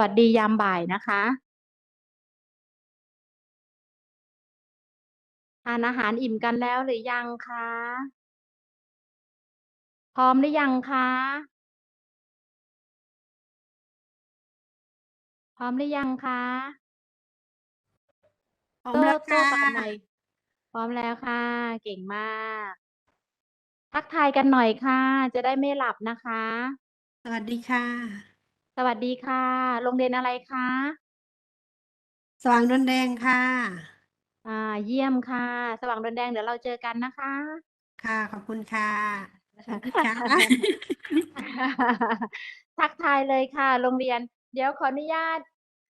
วัสดียามบ่ายนะคะทานอาหารอิ่มกันแล้วหรือยังคะ พร้อมหรือยังคะ พร้อมหรือยังคะพร้อมโต้แล้วโต้ค่ะตอบหน่อยพร้อมแล้วค่ะ เก่งมาก ทักทายกันหน่อยค่ะ จะได้ไม่หลับนะคะ สวัสดีค่ะ สวัสดีค่ะ โรงเรียนอะไรคะ สว่างดอนแดงค่ะ อ่า เยี่ยมค่ะ สว่างดอนแดงเดี๋ยวเราเจอกันนะคะ ค่ะ ขอบคุณค่ะสวัสดีค่ะ ทักทายเลยค่ะ โรงเรียน เดี๋ยวขออนุญาต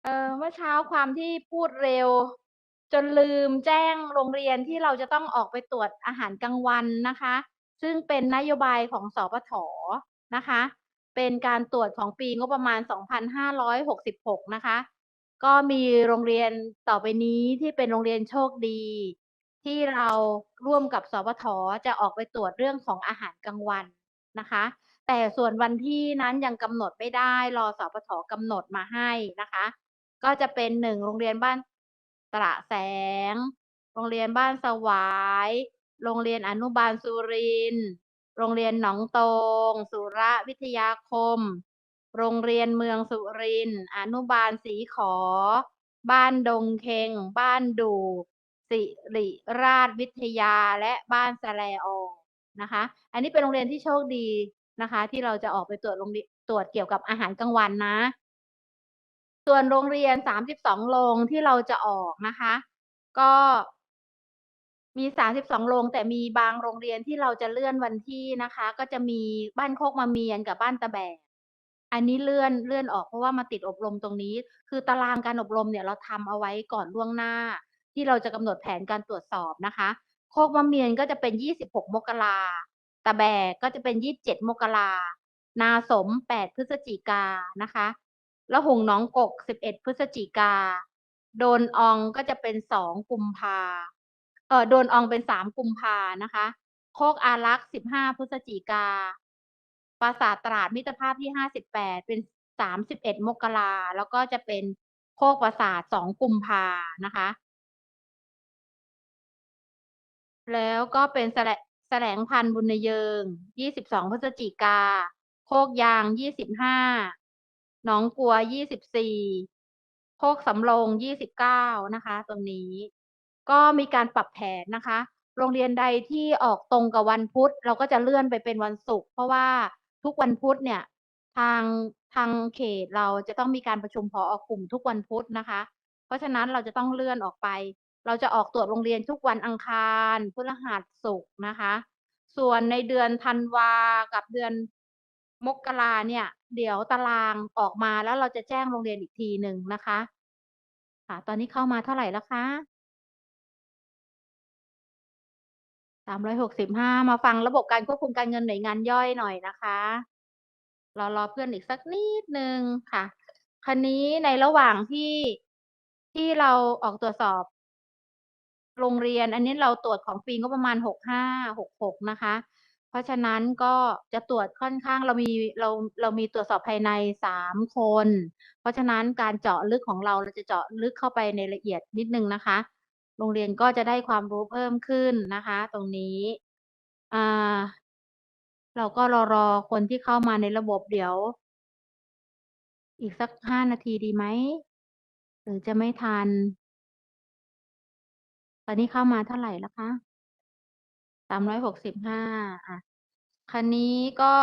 เอ่อเมื่อเช้าความที่พูดเร็ว จนลืมแจ้งโรงเรียนที่เราจะต้องออกไปตรวจอาหารกลางวันนะคะ ซึ่งเป็นนโยบายของสปฐนะคะ เป็นการตรวจของปีงบประมาณ 2566 นะคะ ก็มีโรงเรียนต่อไปนี้ที่เป็นโรงเรียนโชคดี ที่เราร่วมกับสปฐจะออกไปตรวจเรื่องของอาหารกลางวันนะคะ แต่ส่วนวันที่นั้นยังกำหนดไม่ได้รอสปฐกำหนดมาให้นะคะ ก็จะเป็นหนึ่งโรงเรียนบ้านตระแสง โรงเรียนบ้านสวาย โรงเรียนอนุบาลสุรินทร์ โรงเรียนหนองตง สุระวิทยาคม โรงเรียนเมืองสุรินทร์อนุบาลสีขอ บ้านดงเคง บ้านดูสิริราชวิทยาและบ้านสแลอองนะคะ อันนี้เป็นโรงเรียนที่โชคดีนะคะ ที่เราจะออกไปตรวจโรงเรียนตรวจเกี่ยวกับอาหารกลางวันนะ ส่วนโรงเรียน 32 โรงที่เราจะออกนะคะ ก็ มี 32 โรงแต่มีบางโรงเรียนที่เราจะเลื่อนวันที่นะคะ ก็จะมีบ้านโคกมะเมียนกับบ้านตะแบกอันนี้เลื่อนเลื่อนออกเพราะว่ามาติดอบรมตรงนี้ คือตารางการอบรมเนี่ยเราทำเอาไว้ก่อนล่วงหน้า ที่เราจะกำหนดแผนการตรวจสอบนะคะ โคกมะเมียนก็จะเป็น 26 มกราตะแบกก็จะเป็น 27 มกรานาสม 8 พฤศจิกานะคะ แล้วหงน้องกก 11 พฤศจิกา โดนอองก็จะเป็น 2 กุมภา เออโดนอองเป็น3กุมภานะคะ โคกอารักษ์15พฤศจิกา ปราสาทตราดมิตรภาพที่58เป็น31มสิบเอ็ดมกราแล้วก็จะเป็นโคกปราสาท2กุมภานะคะ แล้วก็เป็นแสลแสลงพันบุญเยิง22พฤศจิกา โคกยาง25หนองกัว24โคกสำโรง29นะคะ ตรงนี้ ก็มีการปรับแผนนะคะ โรงเรียนใดที่ออกตรงกับวันพุธ เราก็จะเลื่อนไปเป็นวันศุกร์เพราะว่าทุกวันพุธเนี่ยทางทางเขตเราจะต้องมีการประชุมผอกลุ่มทุกวันพุธนะคะ เพราะฉะนั้นเราจะต้องเลื่อนออกไป เราจะออกตรวจโรงเรียนทุกวันอังคารพฤหัสศุกร์นะคะ ส่วนในเดือนธันวากับเดือนมกราเนี่ย เดี๋ยวตารางออกมาแล้วเราจะแจ้งโรงเรียนอีกทีหนึ่งนะคะ ค่ะ ตอนนี้เข้ามาเท่าไหร่แล้วคะ 365มาฟังระบบการควบคุมการเงินหน่วยงานย่อยหน่อยนะคะรอรอเพื่อนอีกสักนิดหนึ่งค่ะคันนี้ในระหว่างที่ที่เราออกตรวจสอบ โรงเรียน อันนี้เราตรวจของปีงบประมาณ65 66นะคะ เพราะฉะนั้นก็จะตรวจค่อนข้างเรามีเราเรามีตรวจสอบภายใน3คน เพราะฉะนั้นการเจาะลึกของเราเราจะเจาะลึกเข้าไปในละเอียดนิดนึงนะคะ โรงเรียนก็จะได้ความรู้เพิ่มขึ้นนะคะ ตรงนี้อ่าเราก็รอรอคนที่เข้ามาในระบบเดี๋ยว อีกสัก5นาทีดีไหมหรือจะไม่ทัน ตอนนี้เข้ามาเท่าไหร่แล้วคะ365อะคันนี้ก็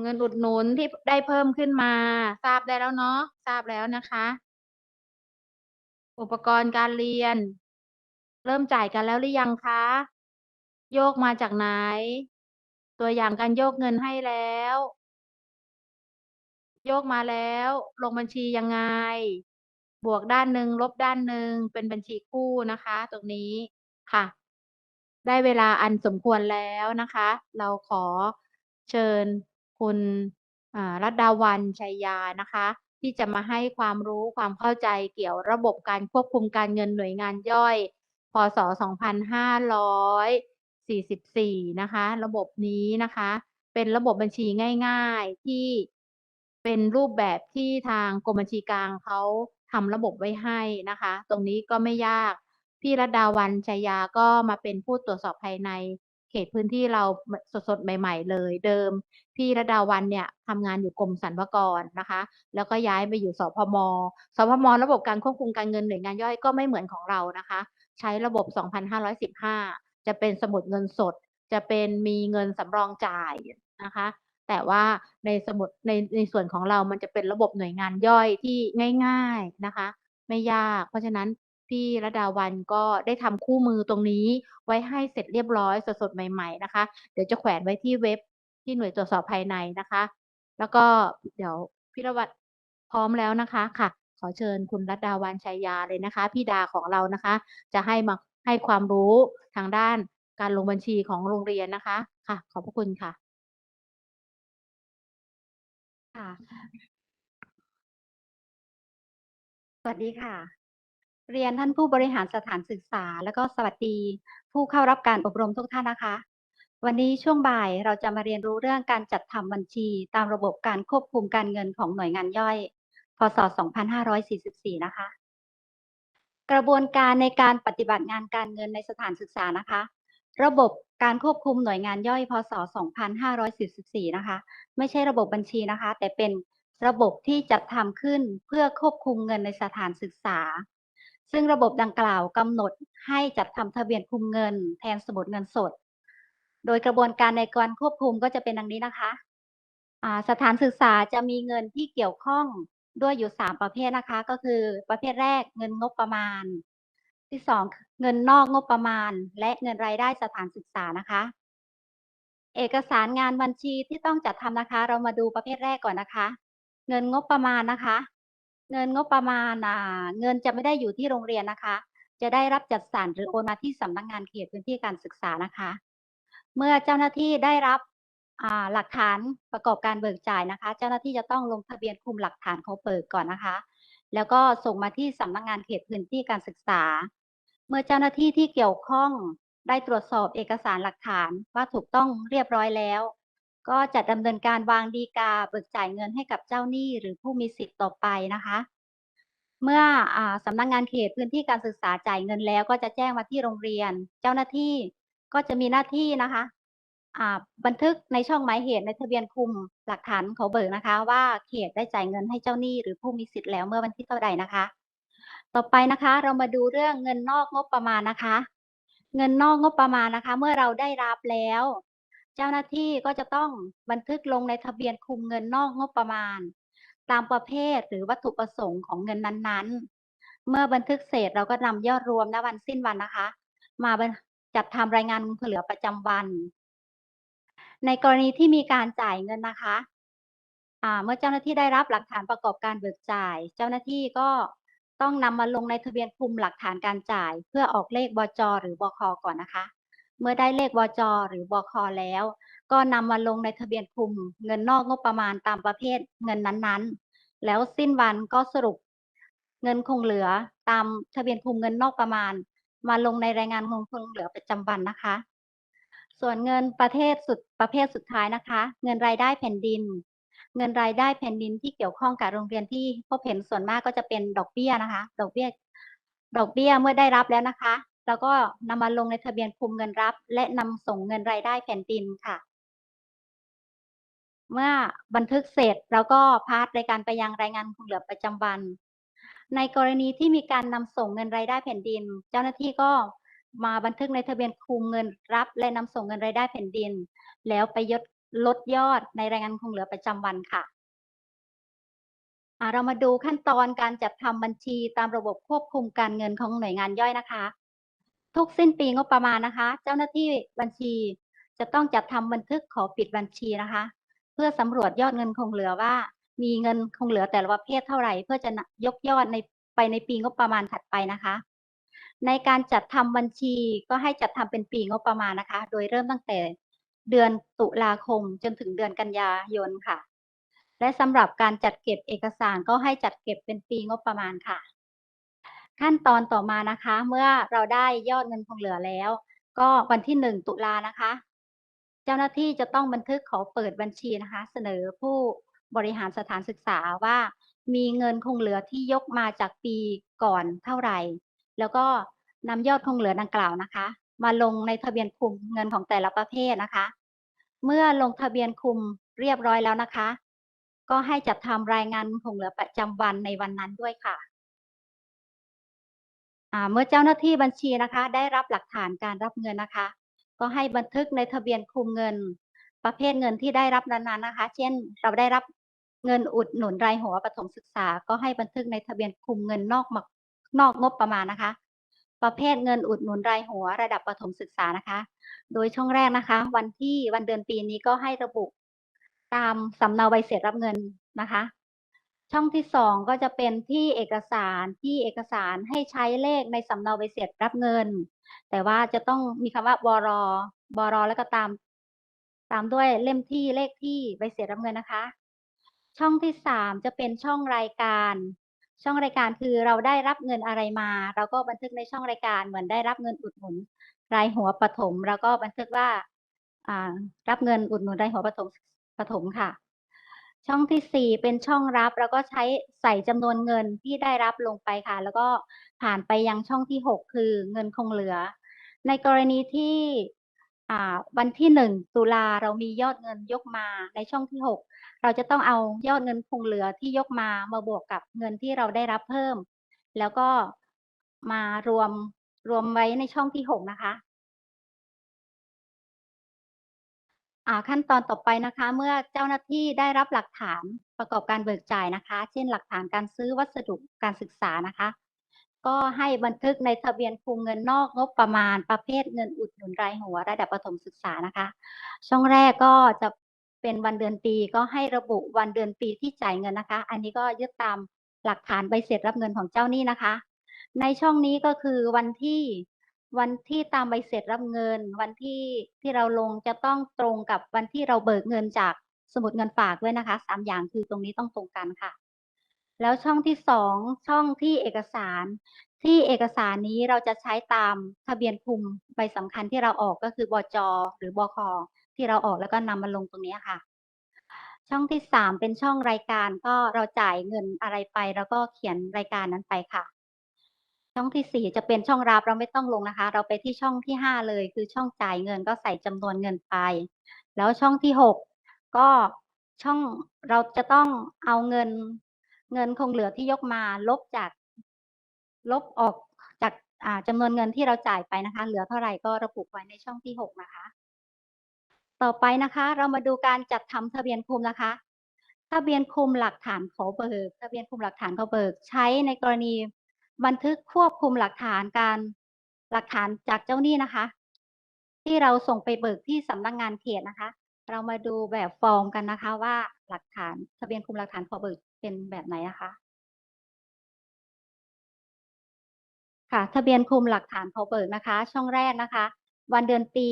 เงินอุดหนุนที่ได้เพิ่มขึ้นมา ทราบได้แล้วเนาะทราบแล้วนะคะ อุปกรณ์การเรียน เริ่มจ่ายกันแล้วหรือยังคะ โยกมาจากไหน ตัวอย่างการโยกเงินให้แล้ว โยกมาแล้ว ลงบัญชียังไง บวกด้านหนึ่งลบด้านหนึ่งเป็นบัญชีคู่นะคะ ตรงนี้ค่ะ ได้เวลาอันสมควรแล้วนะคะ เราขอเชิญคุณรัตดาวันชัยยานะคะ ที่จะมาให้ความรู้ความเข้าใจเกี่ยวระบบการควบคุมการเงินหน่วยงานย่อย พศ 2544 นะคะ ระบบนี้นะคะ เป็นระบบบัญชีง่าย ๆ ที่เเป็นรูปแบบที่ทางกรมบัญชีกลางเขาทำระบบไว้ให้นะคะ ตรงนี้ก็ไม่ยาก พี่รัตดาวันชัยยาก็มาเป็นผู้ตรวจสอบภายใน เขตพื้นที่เราสดๆ ใหม่ ๆ เลยเดิม พี่รัตดาวันเนี่ยทำงานอยู่กรมสรรพากรนะคะ แล้วก็ย้ายไปอยู่สพมสพมระบบการควบคุมการเงินหน่วยงานย่อยก็ไม่เหมือนของเรานะคะ ใช้ระบบ 2,515 จะเป็นสมุดเงินสด จะเป็นมีเงินสำรองจ่ายนะคะ แต่ว่าในสมุดในในส่วนของเรามันจะเป็นระบบหน่วยงานย่อยที่ง่าย ๆนะคะ ไม่ยาก เพราะฉะนั้น พี่รัตดาวันก็ได้ทำคู่มือตรงนี้ไว้ให้เสร็จเรียบร้อยสดๆใหม่ๆนะคะ เดี๋ยวจะแขวนไว้ที่เว็บที่หน่วยตรวจสอบภายในนะคะ แล้วก็เดี๋ยวพี่ระวัตพร้อมแล้วนะคะค่ะ ขอเชิญคุณรัตดาวันชัยยาเลยนะคะ พี่ดาของเรานะคะ จะให้มาให้ความรู้ทางด้านการลงบัญชีของโรงเรียนนะคะค่ะ ขอบพระคุณค่ะค่ะ สวัสดีค่ะ เรียนท่านผู้บริหารสถานศึกษา แล้วก็สวัสดีผู้เข้ารับการอบรมทุกท่านนะคะ วันนี้ช่วงบ่ายเราจะมาเรียนรู้เรื่องการจัดทำบัญชี ตามระบบการควบคุมการเงินของหน่วยงานย่อย พศ 2544 นะคะ กระบวนการในการปฏิบัติงานการเงินในสถานศึกษานะคะ ระบบการควบคุมหน่วยงานย่อย พศ 2544 นะคะ ไม่ใช่ระบบบัญชีนะคะ แต่เป็นระบบที่จัดทำขึ้นเพื่อควบคุมเงินในสถานศึกษา ซึ่งระบบดังกล่าวกำหนดให้จัดทำทะเบียนคุมเงิน แทนสมุดเงินสด โดยกระบวนการในการควบคุมก็จะเป็นดังนี้นะคะ สถานศึกษาจะมีเงินที่เกี่ยวข้องด้วยอยู่สามประเภทนะคะ ก็คือประเภทแรกเงินงบประมาณ ที่สองเงินนอกงบประมาณ และเงินรายได้สถานศึกษานะคะ เอกสารงานบัญชีที่ต้องจัดทำนะคะ เรามาดูประเภทแรกก่อนนะคะ เงินงบประมาณนะคะ เงินงบประมาณอ่าเงินจะไม่ได้อยู่ที่โรงเรียนนะคะ จะได้รับจัดสรรหรือโอนมาที่สำนักงานเขตพื้นที่การศึกษานะคะ เมื่อเจ้าหน้าที่ได้รับอ่าหลักฐานประกอบการเบิกจ่ายนะคะ เจ้าหน้าที่จะต้องลงทะเบียนคุมหลักฐานเขาเบิกก่อนนะคะ แล้วก็ส่งมาที่สำนักงานเขตพื้นที่การศึกษา เมื่อเจ้าหน้าที่ที่เกี่ยวข้องได้ตรวจสอบเอกสารหลักฐานว่าถูกต้องเรียบร้อยแล้ว ก็จะดำเนินการวางดีกาเบิกจ่ายเงินให้กับเจ้าหนี้หรือผู้มีสิทธิ์ต่อไปนะคะ เมื่ออสำนักงานเขตพื้นที่การศึกษาจ่ายเงินแล้ว ก็จะแจ้งมาที่โรงเรียน เจ้าหน้าที่ก็จะมีหน้าที่นะคะบันทึกในช่องหมายเหตุในทะเบียนคุมหลักฐานเขาเบิกนะคะ ว่าเขตได้จ่ายเงินให้เจ้าหนี้หรือผู้มีสิทธิ์แล้วเมื่อวันที่เท่าใดนะคะ ต่อไปนะคะเรามาดูเรื่องเงินนอกงบประมาณนะคะ เงินนอกงบประมาณนะคะ เมื่อเราได้รับแล้ว เจ้าหน้าที่ก็จะต้องบันทึกลงในทะเบียนคุมเงินนอกงบประมาณ ตามประเภทหรือวัตถุประสงค์ของเงินนั้นๆ เมื่อบันทึกเสร็จเราก็นำยอดรวมณวันสิ้นวันนะคะ มาจัดทำรายงานเงินเหลือประจำวัน ในกรณีที่มีการจ่ายเงินนะคะเมื่อเจ้าหน้าที่ได้รับหลักฐานประกอบการเบิกจ่าย เจ้าหน้าที่ก็ต้องนำมาลงในทะเบียนคุมหลักฐานการจ่าย เพื่อออกเลขบจหรือบคก่อนนะคะ เมื่อได้เลขบจหรือบคแล้ว ก็นำมาลงในทะเบียนคุมเงินนอกงบประมาณตามประเภทเงินนั้นๆ แล้วสิ้นวันก็สรุป เงินคงเหลือตามทะเบียนคุมเงินนอกประมาณ มาลงในรายงานเงินคงเหลือประจำวันนะคะ ส่วนเงินประเภทสุดประเภทสุดท้ายนะคะ เงินรายได้แผ่นดิน เงินรายได้แผ่นดินที่เกี่ยวข้องกับโรงเรียนที่พบเห็นส่วนมากก็จะเป็นดอกเบี้ยนะคะ ดอกเบี้ยดอกเบี้ยเมื่อได้รับแล้วนะคะ แล้วก็นำมาลงในทะเบียนคุมเงินรับ และนำส่งเงินรายได้แผ่นดินค่ะ เมื่อบันทึกเสร็จเราก็พาสรายการไปยังรายงานคงเหลือประจำวัน ในกรณีที่มีการนำส่งเงินรายได้แผ่นดิน เจ้าหน้าที่ก็มาบันทึกในทะเบียนคุมเงินรับ และนำส่งเงินรายได้แผ่นดิน แล้วไปยดลดยอดในรายงานคงเหลือประจำวันค่ะอ่าเรามาดูขั้นตอนการจัดทำบัญชีตามระบบควบคุมการเงินของหน่วยงานย่อยนะคะ ทุกสิ้นปีงบประมาณนะคะ เจ้าหน้าที่บัญชี จะต้องจัดทำบันทึกขอปิดบัญชีนะคะ เพื่อสำรวจยอดเงินคงเหลือว่า มีเงินคงเหลือแต่ละประเภทเท่าไหร่ เพื่อจะยกยอดในไปในปีงบประมาณถัดไปนะคะ ในการจัดทำบัญชีก็ให้จัดทำเป็นปีงบประมาณนะคะ โดยเริ่มตั้งแต่เดือนตุลาคมจนถึงเดือนกันยายนค่ะ และสำหรับการจัดเก็บเอกสารก็ให้จัดเก็บเป็นปีงบประมาณค่ะ ขั้นตอนต่อมานะคะ เมื่อเราได้ยอดเงินคงเหลือแล้ว ก็วันที่หนึ่งตุลานะคะ เจ้าหน้าที่จะต้องบันทึกขอเปิดบัญชีนะคะ เสนอผู้บริหารสถานศึกษาว่า มีเงินคงเหลือที่ยกมาจากปีก่อนเท่าไหร่ แล้วก็นำยอดคงเหลือดังกล่าวนะคะ มาลงในทะเบียนคุมเงินของแต่ละประเภทนะคะ เมื่อลงทะเบียนคุมเรียบร้อยแล้วนะคะ ก็ให้จัดทำรายงานคงเหลือประจำวันในวันนั้นด้วยค่ะ เมื่อเจ้าหน้าที่บัญชีนะคะ ได้รับหลักฐานการรับเงินนะคะ ก็ให้บันทึกในทะเบียนคุมเงิน ประเภทเงินที่ได้รับนั้นๆนะคะ เช่น เราได้รับเงินอุดหนุนรายหัวประถมศึกษา ก็ให้บันทึกในทะเบียนคุมเงินนอกนอกงบประมาณนะคะ ประเภทเงินอุดหนุนรายหัวระดับประถมศึกษานะคะ โดยช่องแรกนะคะ วันที่วันเดือนปีนี้ก็ให้ระบุตามสำเนาใบเสร็จรับเงินนะคะ ช่องที่สองก็จะเป็นที่เอกสารที่เอกสารให้ใช้เลขในสำเนาใบเสร็จรับเงิน แต่ว่าจะต้องมีคำว่าบรบรแล้วก็ตาม ตามด้วยเล่มที่เลขที่ใบเสร็จรับเงินนะคะ ช่องที่สามจะเป็นช่องรายการ ช่องรายการคือเราได้รับเงินอะไรมา เราก็บันทึกในช่องรายการเหมือนได้รับเงินอุดหนุนรายหัวปฐมแล้วก็บันทึกว่าอ่ารับเงินอุดหนุนรายหัวปฐมปฐมค่ะ ช่องที่สี่เป็นช่องรับ แล้วก็ใช้ใส่จำนวนเงินที่ได้รับลงไปค่ะ แล้วก็ผ่านไปยังช่องที่หกคือเงินคงเหลือ ในกรณีที่อ่าวันที่หนึ่งตุลาเรามียอดเงินยกมาในช่องที่หกเราจะต้องเอายอดเงินคงเหลือที่ยกมามาบวกกับเงินที่เราได้รับเพิ่ม แล้วก็มารวมรวมไว้ในช่องที่หกนะคะ อ่าขั้นตอนต่อไปนะคะ เมื่อเจ้าหน้าที่ได้รับหลักฐานประกอบการเบิกจ่ายนะคะ เช่นหลักฐานการซื้อวัสดุการศึกษานะคะ ก็ให้บันทึกในทะเบียนคุมเงินนอกงบประมาณประเภทเงินอุดหนุนรายหัวระดับประถมศึกษานะคะ ช่องแรกก็จะเป็นวันเดือนปีก็ให้ระบุวันเดือนปีที่จ่ายเงินนะคะ อันนี้ก็ยึดตามหลักฐานใบเสร็จรับเงินของเจ้าหนี้นะคะ ในช่องนี้ก็คือวันที่ วันที่ตามใบเสร็จรับเงิน วันที่ที่เราลงจะต้องตรงกับวันที่เราเบิกเงินจากสมุดเงินฝากด้วยนะคะสามอย่างคือตรงนี้ต้องตรงกันค่ะ แล้วช่องที่สองช่องที่เอกสารที่เอกสารนี้เราจะใช้ตามทะเบียนคุมใบสำคัญที่เราออกก็คือบจหรือบคที่เราออกแล้วก็นำมาลงตรงนี้ค่ะ ช่องที่สามเป็นช่องรายการก็เราจ่ายเงินอะไรไป แล้วก็เขียนรายการนั้นไปค่ะ ช่องที่สี่จะเป็นช่องรับเราไม่ต้องลงนะคะ เราไปที่ช่องที่ห้าเลยคือช่องจ่ายเงินก็ใส่จำนวนเงินไป แล้วช่องที่หกก็ช่องเราจะต้องเอาเงินเงินคงเหลือที่ยกมาลบจากลบออกจากอ่าจำนวนเงินที่เราจ่ายไปนะคะ เหลือเท่าไหร่ก็ระบุไว้ในช่องที่หกนะคะ ต่อไปนะคะ เรามาดูการจัดทำทะเบียนคุมนะคะทะเบียนคุมหลักฐานขอเบิกทะเบียนคุมหลักฐานขอเบิก ใช้ในกรณี บันทึกควบคุมหลักฐานการหลักฐานจากเจ้าหนี้นะคะ ที่เราส่งไปเบิกที่สำนักงานเขตนะคะ เรามาดูแบบฟอร์มกันนะคะ ว่าหลักฐานทะเบียนคุมหลักฐานขอเบิกเป็นแบบไหนนะคะค่ะ ทะเบียนคุมหลักฐานขอเบิกนะคะ ช่องแรกนะคะ วันเดือนปี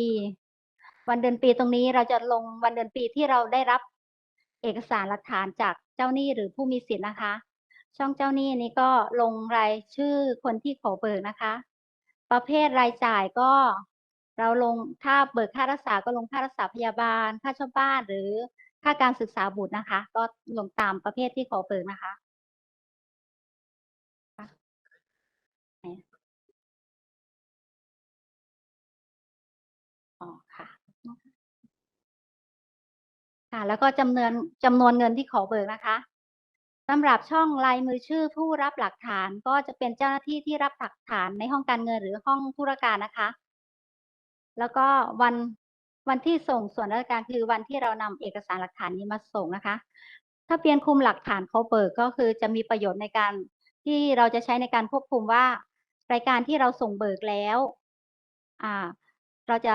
วันเดือนปีตรงนี้เราจะลงวันเดือนปีที่เราได้รับเอกสารหลักฐานจากเจ้าหนี้หรือผู้มีสิทธิ์นะคะ ช่องเจ้าหนี้นี้ก็ลงรายชื่อคนที่ขอเบิกนะคะ ประเภทรายจ่ายก็ เราลงถ้าเบิกค่ารักษาก็ลงค่ารักษาพยาบาล ค่าเช่าบ้านหรือค่าการศึกษาบุตรนะคะ ก็ลงตามประเภทที่ขอเบิกนะคะอ๋อค่ะค่ะ แล้วก็จำนวนจำนวนเงินที่ขอเบิกนะคะ สำหรับช่องลายมือชื่อผู้รับหลักฐานก็จะเป็นเจ้าหน้าที่ที่รับหลักฐานในห้องการเงินหรือห้องธุรการนะคะ แล้วก็วันวันที่ส่งส่วนราชการคือวันที่เรานำเอกสารหลักฐานนี้มาส่งนะคะ ถ้าเปลี่ยนคุมหลักฐานเขาเบิกก็คือจะมีประโยชน์ในการที่เราจะใช้ในการควบคุมว่ารายการที่เราส่งเบิกแล้วอ่าเราจะ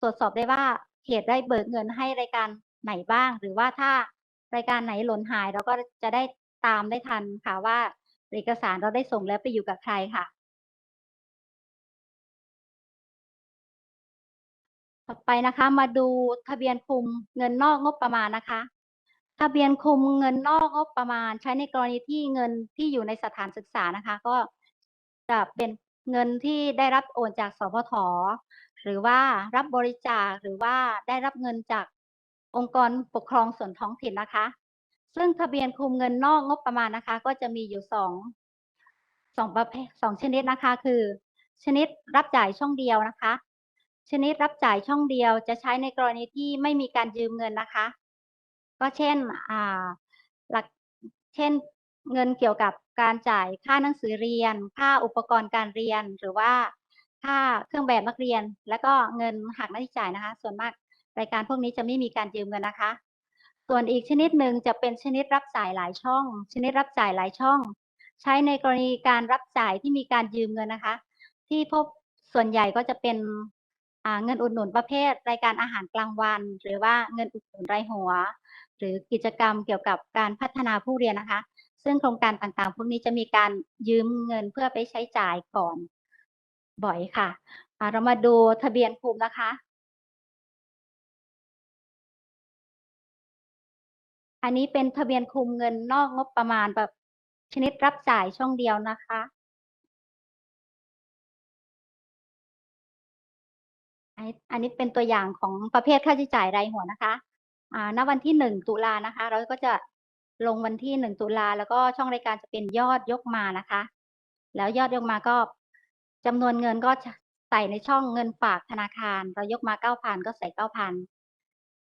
ตรวจสอบได้ว่าเขตได้เบิกเงินให้รายการไหนบ้าง หรือว่าถ้ารายการไหนหล่นหาย เราก็จะได้ ตามได้ทันค่ะว่าเอกสารเราได้ส่งแล้วไปอยู่กับใครค่ะ ต่อไปนะคะมาดูทะเบียนคุมเงินนอกงบประมาณนะคะ ทะเบียนคุมเงินนอกงบประมาณ ใช้ในกรณีที่เงินที่อยู่ในสถานศึกษานะคะ ก็จะเป็นเงินที่ได้รับโอนจากสพทหรือว่ารับบริจาคหรือว่าได้รับเงินจากองค์กรปกครองส่วนท้องถิ่นนะคะ ซึ่งทะเบียนคุมเงินนอกงบประมาณนะคะ ก็จะมีอยู่สองสองประเภทสองชนิดนะคะ คือ ชนิดรับจ่ายช่องเดียวนะคะ ชนิดรับจ่ายช่องเดียวจะใช้ในกรณีที่ไม่มีการยืมเงินนะคะ ก็เช่นอ่าหลักเช่นเงินเกี่ยวกับการจ่ายค่าหนังสือเรียน ค่าอุปกรณ์การเรียน หรือว่าค่าเครื่องแบบนักเรียน แล้วก็เงินหักหน้าที่จ่ายนะคะ ส่วนมากรายการพวกนี้จะไม่มีการยืมเงินนะคะ ส่วนอีกชนิดหนึ่งจะเป็นชนิดรับจ่ายหลายช่อง ชนิดรับจ่ายหลายช่อง ใช้ในกรณีการรับจ่ายที่มีการยืมเงินนะคะ ที่พบส่วนใหญ่ก็จะเป็นเงินอุดหนุนประเภท รายการอาหารกลางวัน หรือว่าเงินอุดหนุนรายหัว หรือกิจกรรมเกี่ยวกับการพัฒนาผู้เรียนนะคะ ซึ่งโครงการต่างๆ พวกนี้จะมีการยืมเงินเพื่อไปใช้จ่ายก่อนบ่อยค่ะเรามาดูทะเบียนภูมินะคะ อันนี้เป็นทะเบียนคุมเงินนอกงบประมาณแบบชนิดรับจ่ายช่องเดียวนะคะ อันนี้อันนี้เป็นตัวอย่างของประเภทค่าใช้จ่ายรายหัวนะคะอ่าณวันที่หนึ่งตุลานะคะ เราก็จะลงวันที่หนึ่งตุลาแล้วก็ช่องรายการจะเป็นยอดยกมานะคะ แล้วยอดยกมาก็จำนวนเงินก็ใส่ในช่องเงินฝากธนาคาร เรายกมาเก้าพันก็ใส่เก้าพัน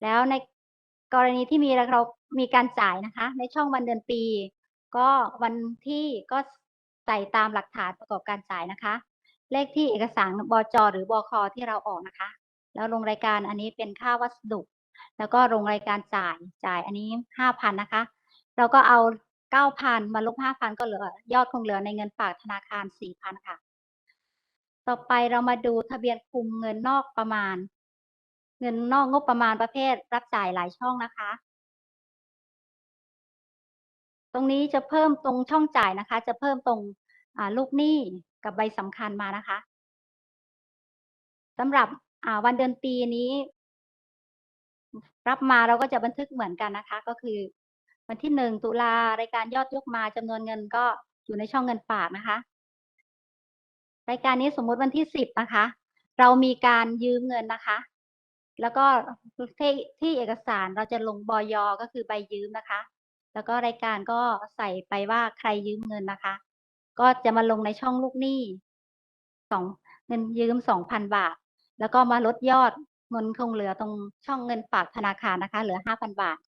แล้วใน กรณีที่มีเรามีการจ่ายนะคะ ในช่องวันเดือนปี ก็วันที่ก็ใส่ตามหลักฐานประกอบการจ่ายนะคะ เลขที่เอกสารบจหรือบคที่เราออกนะคะ แล้วลงรายการอันนี้เป็นค่าวัสดุ แล้วก็ลงรายการจ่ายจ่ายอันนี้ห้าพันนะคะ เราก็เอาเก้าพันมาลบห้าพันก็เหลือยอดคงเหลือในเงินฝากธนาคารสี่พันค่ะ ต่อไปเรามาดูทะเบียนคุมเงินนอกประมาณ เงินนอกงบประมาณประเภทรับจ่ายหลายช่องนะคะ ตรงนี้จะเพิ่มตรงช่องจ่ายนะคะ จะเพิ่มตรงลูกหนี้กับใบสำคัญมานะคะสำหรับวันเดือนปีนี้ รับมาเราก็จะบันทึกเหมือนกันนะคะ ก็คือ วันที่หนึ่งตุลารายการยอดยกมาจำนวนเงินก็อยู่ในช่องเงินฝากนะคะ รายการนี้สมมติวันที่สิบนะคะ เรามีการยืมเงินนะคะ แล้วก็ที่ที่เอกสารเราจะลงบอยก็คือใบยืมนะคะ แล้วก็รายการก็ใส่ไปว่าใครยืมเงินนะคะ ก็จะมาลงในช่องลูกหนี้สองเงินยืมสองพันบาท แล้วก็มาลดยอดเงินคงเหลือตรงช่องเงินฝากธนาคารนะคะ เหลือห้าพันบาท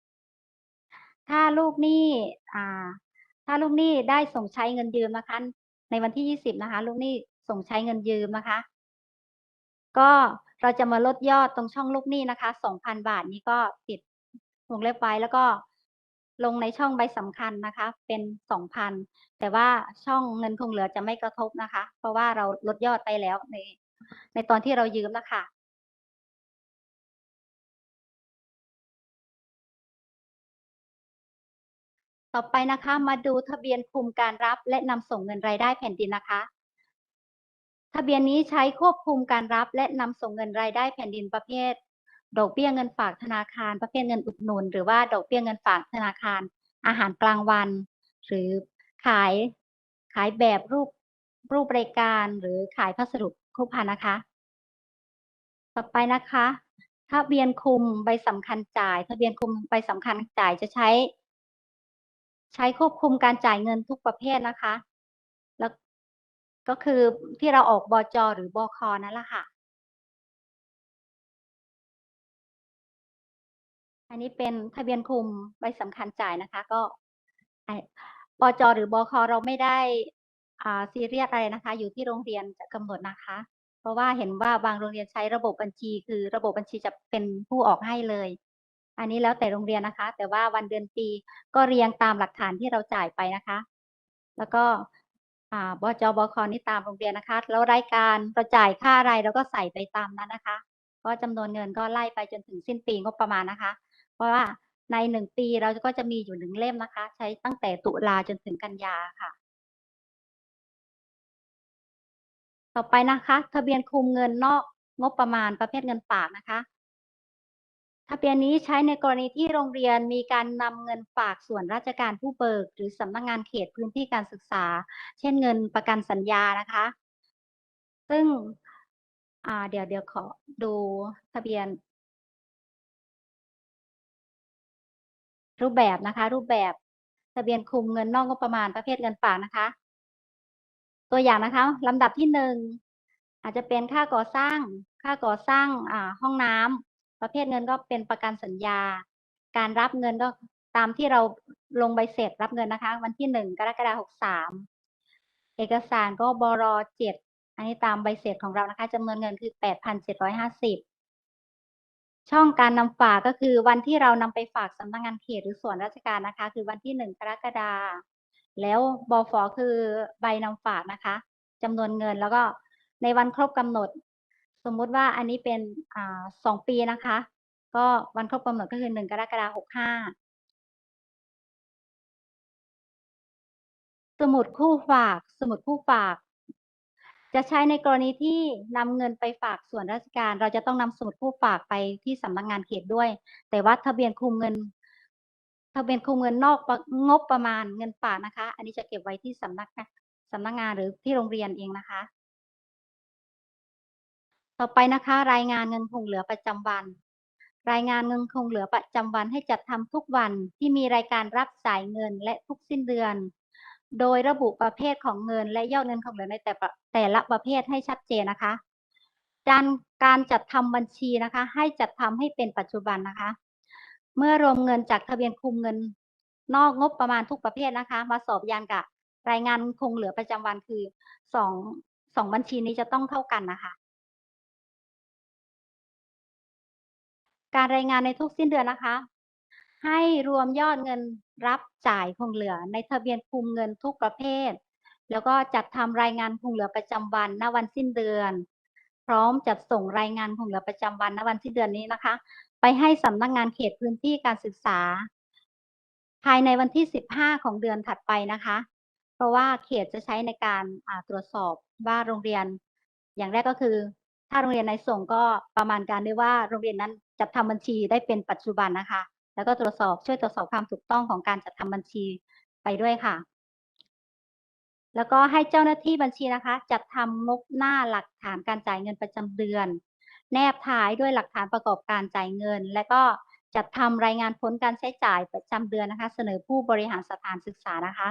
ถ้าลูกหนี้อ่า ถ้าลูกหนี้ได้ส่งใช้เงินยืมนะคะ ในวันที่ยี่สิบนะคะ ลูกหนี้ส่งใช้เงินยืมนะคะ ก็ เราจะมาลดยอดตรงช่องลูกหนี้นะคะสองพันบาทนี้ก็ปิดวงเล็บไว้แล้วก็ลงในช่องใบสำคัญนะคะ เป็นสองพันแต่ว่าช่องเงินคงเหลือจะไม่กระทบนะคะ เพราะว่าเราลดยอดไปแล้วในในตอนที่เรายืมนะคะต่อไปนะคะมาดูทะเบียนคุมการรับและนำส่งเงินรายได้แผ่นดินนะคะ ทะเบียนนี้ใช้ควบคุมการรับและนำส่งเงินรายได้แผ่นดินประเภท ดอกเบี้ยเงินฝากธนาคาร ประเภทเงินอุดหนุน หรือว่าดอกเบี้ยเงินฝากธนาคาร อาหารกลางวัน หรือขายขายแบบรูปรูปรายการหรือขายพัสดุครบพันนะคะ ต่อไปนะคะทะเบียนคุมใบสำคัญจ่าย ทะเบียนคุมใบสำคัญจ่ายจะใช้ ใช้ควบคุมการจ่ายเงินทุกประเภทนะคะ ก็คือที่เราออกบจหรือบคอนั่นแหละค่ะ อันนี้เป็นทะเบียนคุมใบสำคัญจ่ายนะคะ ก็ไอ้บจหรือบคอเราไม่ได้ซีเรียสอะไรนะคะ อยู่ที่โรงเรียนจะกำหนดนะคะ เพราะว่าเห็นว่าบางโรงเรียนใช้ระบบบัญชี คือระบบบัญชีจะเป็นผู้ออกให้เลย อันนี้แล้วแต่โรงเรียนนะคะ แต่ว่าวันเดือนปีก็เรียงตามหลักฐานที่เราจ่ายไปนะคะ แล้วก็ อ่าบจบคนี่ตามโรงเรียนนะคะ แล้วรายการเราจ่ายค่าอะไรเราก็ใส่ไปตามนั้นนะคะ ก็จำนวนเงินก็ไล่ไปจนถึงสิ้นปีงบประมาณนะคะ เพราะว่าในหนึ่งปีเราก็จะมีอยู่หนึ่งเล่มนะคะ ใช้ตั้งแต่ตุลาจนถึงกันยาค่ะ ต่อไปนะคะ ทะเบียนคุมเงินนอกงบประมาณประเภทเงินฝากนะคะ ทะเบียนนี้ใช้ในกรณีที่โรงเรียนมีการนำเงินฝากส่วนราชการผู้เบิก หรือสำนักงงานเขตพื้นที่การศึกษา เช่นเงินประกันสัญญานะคะ ซึ่งเดี๋ยวเดี๋ยวขอดูทะเบียน รูปแบบนะคะ รูปแบบทะเบียนคุมเงินนอกงบประมาณประเภทเงินฝากนะคะ ตัวอย่างนะคะลำดับที่หนึ่งอาจจะเป็นค่าก่อสร้าง ค่าก่อสร้างอ่าห้องน้ำ ประเภทเงินก็เป็นประกันสัญญา การรับเงินก็ตามที่เราลงใบเสร็จรับเงินนะคะ วันที่หนึ่งกรกฎาคมหกสามเอกสารก็บรเจ็ดอันนี้ตามใบเสร็จของเรานะคะจำนวนเงินคือแปดพันเจ็ดร้อยห้าสิบช่องการนำฝากก็คือวันที่เรานำไปฝากสำนักงานเขตหรือส่วนราชการนะคะ คือวันที่หนึ่งกรกฎาคมแล้วบฟคือใบนำฝากนะคะจำนวนเงินแล้วก็ในวันครบกำหนด สมมุติว่าอันนี้เป็นอ่าสองปีนะคะ ก็วันครบกำหนดก็คือหนึ่งกรกฎาคมหกห้าสมุดคู่ฝาก สมุดคู่ฝาก จะใช้ในกรณีที่นำเงินไปฝากส่วนราชการ เราจะต้องนำสมุดคู่ฝากไปที่สำนักงานเขตด้วย แต่ว่าทะเบียนคุมเงิน ทะเบียนคุมเงินนอกงบประมาณเงินฝากนะคะ อันนี้จะเก็บไว้ที่สำนักงานสำนักงานหรือที่โรงเรียนเองนะคะ ต่อไปนะคะ รายงานเงินคงเหลือประจำวัน รายงานเงินคงเหลือประจำวันให้จัดทำทุกวันที่มีรายการรับจ่ายเงินและทุกสิ้นเดือน โดยระบุประเภทของเงินและยอดเงินคงเหลือในแต่ละแต่ละประเภทให้ชัดเจนนะคะการการจัดทำบัญชีนะคะ ให้จัดทำให้เป็นปัจจุบันนะคะ เมื่อรวมเงินจากทะเบียนคุมเงิน นอกงบประมาณทุกประเภทนะคะ มาสอบยานกับรายงานคงเหลือประจำวันคือสองสองบัญชีนี้จะต้องเท่ากันนะคะ การรายงานในทุกสิ้นเดือนนะคะ ให้รวมยอดเงินรับจ่ายคงเหลือในทะเบียนคุมเงินทุกประเภท แล้วก็จัดทำรายงานคงเหลือประจำวันณวันสิ้นเดือน พร้อมจัดส่งรายงานคงเหลือประจำวันณวันสิ้นเดือนนี้นะคะ ไปให้สำนักงานเขตพื้นที่การศึกษา ภายในวันที่ 15 ของเดือนถัดไปนะคะ เพราะว่าเขตจะใช้ในการตรวจสอบว่าโรงเรียน อย่างแรกก็คือ ถ้าโรงเรียนในส่งก็ประมาณการด้วยว่าโรงเรียนนั้น จัดทำบัญชีได้เป็นปัจจุบันนะคะ แล้วก็ตรวจสอบช่วยตรวจสอบความถูกต้องของการจัดทำบัญชีไปด้วยค่ะ แล้วก็ให้เจ้าหน้าที่บัญชีนะคะ จัดทำงบหน้าหลักฐานการจ่ายเงินประจำเดือน แนบท้ายด้วยหลักฐานประกอบการจ่ายเงิน และก็จัดทำรายงานผลการใช้จ่ายประจำเดือนนะคะ เสนอผู้บริหารสถานศึกษานะคะ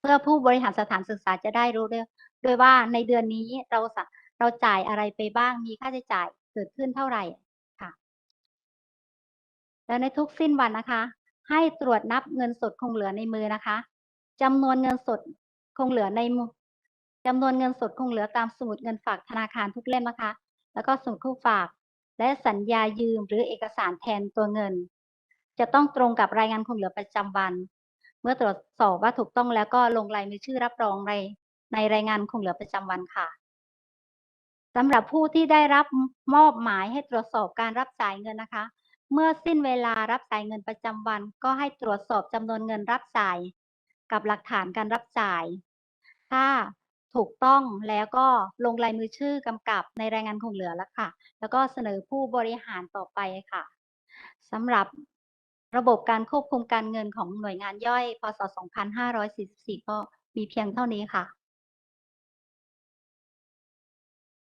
เพื่อผู้บริหารสถานศึกษาจะได้รู้ด้วยด้วยว่าในเดือนนี้เราสะเราจ่ายอะไรไปบ้างมีค่าใช้จ่าย เกิดขึ้นเท่าไหร่ค่ะ แล้วในทุกสิ้นวันนะคะ ให้ตรวจนับเงินสดคงเหลือในมือนะคะจำนวนเงินสดคงเหลือในมือจำนวนเงินสดคงเหลือตามสมุดเงินฝากธนาคารทุกเล่มนะคะ แล้วก็สมุดคู่ฝาก และสัญญายืมหรือเอกสารแทนตัวเงิน จะต้องตรงกับรายงานคงเหลือประจำวัน เมื่อตรวจสอบว่าถูกต้องแล้วก็ลงลายมือชื่อรับรองในในรายงานคงเหลือประจำวันค่ะ สำหรับผู้ที่ได้รับมอบหมายให้ตรวจสอบการรับจ่ายเงินนะคะ เมื่อสิ้นเวลารับจ่ายเงินประจำวัน ก็ให้ตรวจสอบจำนวนเงินรับจ่าย กับหลักฐานการรับจ่าย ถ้าถูกต้องแล้วก็ลงลายมือชื่อกำกับในรายงานคงเหลือแล้วค่ะ แล้วก็เสนอผู้บริหารต่อไปค่ะสำหรับระบบการควบคุมการเงินของหน่วยงานย่อย พศ 2544 ก็มีเพียงเท่านี้ค่ะ